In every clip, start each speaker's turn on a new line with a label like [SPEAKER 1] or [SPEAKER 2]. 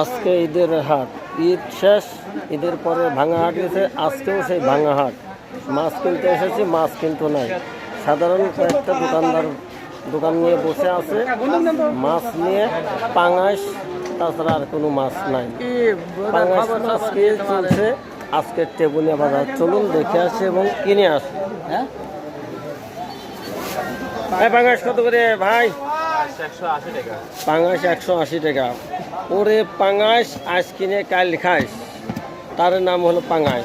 [SPEAKER 1] আজকে ঈদের হাট। ঈদ শেষ ঈদের পরে ভাঙা হাট গেছে আজকেও সেই ভাঙা হাট। মাছ কিনতে এসেছি মাছ কিন্তু নাই। সাধারণ কয়েকটা দোকানদার দোকান নিয়ে বসে আছে। মাছ নিয়ে পাঙাশ তাছাড়া আর কোনো মাছ নাই। পাঙাশ মাছ চলছে। আজকের টেবুলিয়া বাজার। চলুন দেখে আসি এবং কিনে আসি। হ্যাঁ পাঙাশ কত করে ভাই? পাঙাশ একশো আশি টাকা। ওরে পাঙাশ আজ কিনে কাল খাস। তার নাম হলো পাঙাশ।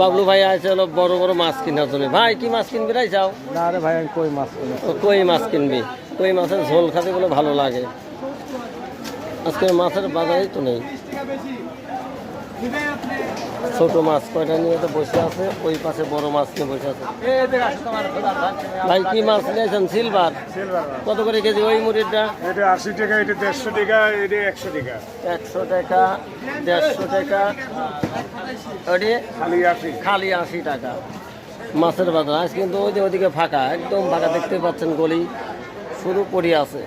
[SPEAKER 1] বাবলু ভাই আছে হলো বড় বড় মাছ কিনার জন্য। ভাই কি মাছ কিনবি রাই যাও।
[SPEAKER 2] না রে ভাই আমি কই মাছ
[SPEAKER 1] কই মাছ কিনবি? কই মাছের ঝোল খাতে বলে ভালো লাগে। আজকে মাছের বাজারই তো নেই। ছোট মাছ কয়টা নিয়ে তো বসে আছে ওই পাশে বড় মাছ নিয়ে বসে আছে। ভাই কি মাছ নিয়েছেন? সিলভার? কত করে কেজি ওই মুড়িটা
[SPEAKER 2] এটা আশি টাকা এটা দেড়শো টাকা এটা একশো টাকা।
[SPEAKER 1] একশো টাকা দেড়শো টাকা ওটি
[SPEAKER 2] খালি আশি।
[SPEAKER 1] খালি আশি টাকা। মাছের বাজার আজ কিন্তু ওই যে ওদিকে ফাঁকা একদম ফাঁকা দেখতে পাচ্ছেন গলি শুধু পড়ে আছে।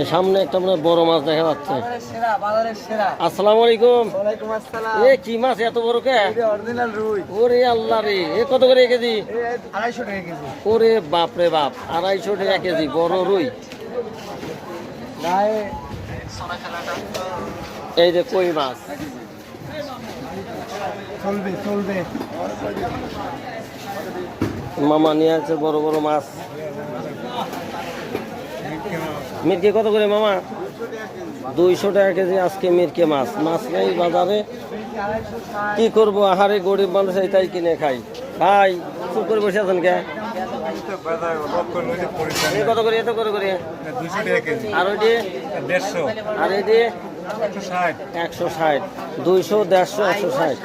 [SPEAKER 1] এই সামনে একটা মনে বড় মাছ দেখা যাচ্ছে। আসসালামু আলাইকুম। এ কি মাছ এত বড় কে? ওরে আল্লাহ রে এ কত করে কেজি?
[SPEAKER 2] আড়াইশো টাকা কেজি।
[SPEAKER 1] ওরে বাপ রে বাপ আড়াইশো টাকা কেজি বড় রুই। এই যে কই মাছ?
[SPEAKER 2] চলবে চলবে।
[SPEAKER 1] মামা নিয়ে আছে বড় বড় মাছ। মিরকে কত করে মামা? দুইশো টাকা কেজি আজকে মিরকে মাছ। মাছ নেই বাজারে। কি করব? আহারে গরিব মানুষ এটাই কিনে খাই। ভাই চুপ করে বসে আছেন কে? কত করে? এত করে করে? আর ওইটি? আর এটি? একশো ষাট। দুইশো দেড়শো একশো ষাট।